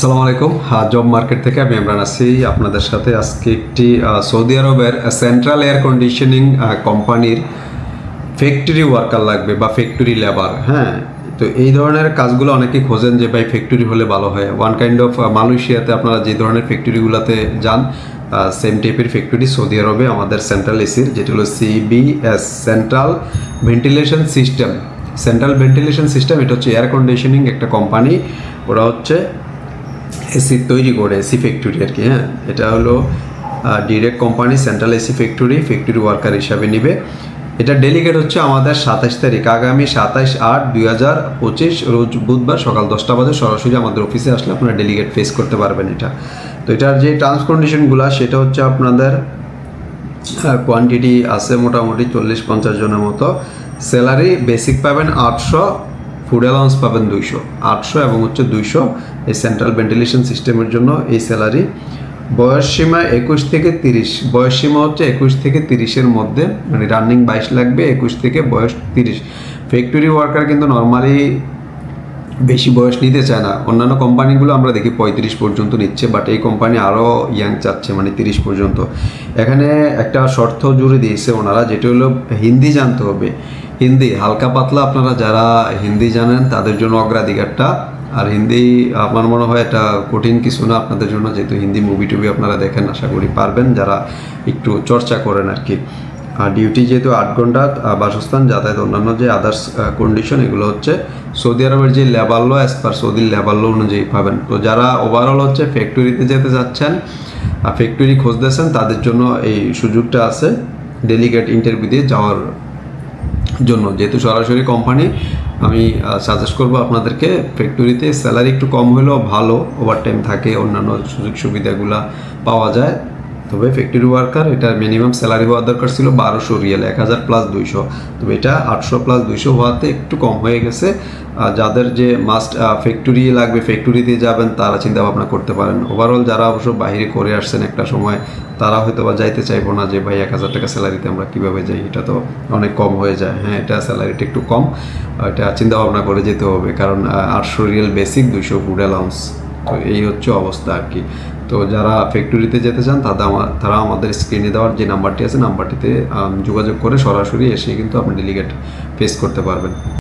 আসসালামু আলাইকুম। Job market থেকে আমি ইমরান আছি। আপনাদের সাথে আজকে একটি সৌদি আরবের সেন্ট্রাল এয়ার কন্ডিশনিং কোম্পানির ফ্যাক্টরি ওয়ার্কার লাগবে বা ফ্যাক্টরি লেবার হ্যাঁ? তো এই ধরনের কাজগুলো অনেকে খোঁজেন যে, ভাই ফ্যাক্টরি হলে ভালো হয়। ওয়ান কাইন্ড অফ মালয়েশিয়াতে আপনারা যে ধরনের ফ্যাক্টরিগুলোতে যান সেম টাইপের ফ্যাক্টরি সৌদি আরবে, আমাদের সেন্ট্রাল এসির যেটি হলো CBS central ventilation system central ventilation system এটা হচ্ছে এয়ার কন্ডিশনিং একটা কোম্পানি ওরা হচ্ছে এসি তৈরি করে এসি ফ্যাক্টরি আর কি হ্যাঁ? এটা হলো direct company central AC factory factory worker হিসাবে নিবে। এটা ডেলিগেট হচ্ছে আমাদের সাতাশ তারিখ। আগামী সাতাশ আট দুই হাজার পঁচিশ রোজ বুধবার সকাল দশটা বাজে সরাসরি আমাদের অফিসে আসলে আপনারা ডেলিগেট ফেস করতে পারবেন এটা। তো এটার যে টার্মস কন্ডিশনগুলো সেটা হচ্ছে আপনাদের কোয়ান্টিটি আছে মোটামুটি চল্লিশ পঞ্চাশ জনের মতো। স্যালারি বেসিক পাবেন আটশো ফুড অ্যালাউন্স পাবেন দুইশো, আটশো এবং হচ্ছে দুইশো এই সেন্ট্রাল ভেন্টিলেশন সিস্টেমের জন্য এই স্যালারি। বয়স সীমা একুশ থেকে তিরিশ, বয়স সীমা হচ্ছে একুশ থেকে তিরিশের মধ্যে মানে রানিং বাইশ লাগবে একুশ থেকে বয়স তিরিশ। ফ্যাক্টরি ওয়ার্কার কিন্তু নর্মালি বেশি বয়স নিতে চায় না। অন্যান্য কোম্পানিগুলো আমরা দেখি পঁয়ত্রিশ পর্যন্ত নিচ্ছে বাট এই কোম্পানি আরও ইয়াং চাচ্ছে মানে তিরিশ পর্যন্ত। এখানে একটা শর্ত জুড়ে দিয়েছে ওনারা, যেটা হলো হিন্দি জানতে হবে। হিন্দি, হালকা পাতলা আপনারা যারা হিন্দি জানেন, তাদের জন্য অগ্রাধিকারটা। আর হিন্দি, আমার মনে হয় এটা কঠিন কিছু না আপনাদের জন্য, যেহেতু হিন্দি মুভি টুভি আপনারা দেখেন, আশা করি পারবেন যারা একটু চর্চা করেন আর কি। ডিউটি যেহেতু আট ঘণ্টা বাসস্থান, যাতায়াত অন্যান্য যে আদার্স কন্ডিশন এগুলো হচ্ছে সৌদি আরবের যে লেবার ল অ্যাজ পার সৌদির লেবার ল অনুযায়ী পাবেন। তো যারা ওভারঅল হচ্ছে ফ্যাক্টরিতে যেতে যাচ্ছেন আর ফ্যাক্টরি খুঁজতেছেন, তাদের জন্য এই সুযোগটা আছে ডেলিগেট ইন্টারভিউ দিয়ে যাওয়ার জন্য। যেহেতু সরাসরি কোম্পানি আমি সাজেস্ট করব আপনাদেরকে ফ্যাক্টরিতে স্যালারি একটু কম হলেও ভালো ওভারটাইম থাকে, অন্যান্য সুযোগ সুবিধাগুলো পাওয়া যায়। তবে ফ্যাক্টরি ওয়ার্কার এটা মিনিমাম স্যালারি হওয়ার দরকার ছিল বারোশো রিয়েল, এক হাজার প্লাস দুইশো। তবে এটা আটশো প্লাস দুইশো হওয়াতে একটু কম হয়ে গেছে। যাদের যে মাস্ট ফ্যাক্টরি লাগবে ফ্যাক্টরিতে যাবেন, তারা চিন্তা ভাবনা করতে পারেন। ওভারঅল যারা অবশ্য বাইরে করে আসছেন একটা সময়, তারা হয়তো বা যাইতে চাইব না যে, ভাই, এক হাজার টাকা স্যালারিতে আমরা কীভাবে যাই? এটা তো অনেক কম হয়ে যায়। হ্যাঁ এটা স্যালারিটা একটু কম এটা চিন্তা ভাবনা করে যেতে হবে। কারণ আটশো রিয়েল বেসিক দুইশো ফুড অ্যালাউন্স তো এই হচ্ছে অবস্থা আর কি। তো যারা ফ্যাক্টরিতে যেতে চান, তাদের তারা আমাদের স্ক্রিনে দেওয়ার যে নাম্বারটি আছে নাম্বারটিতে যোগাযোগ করে সরাসরি এসে কিন্তু আপনি ডেলিগেট ফেস করতে পারবেন।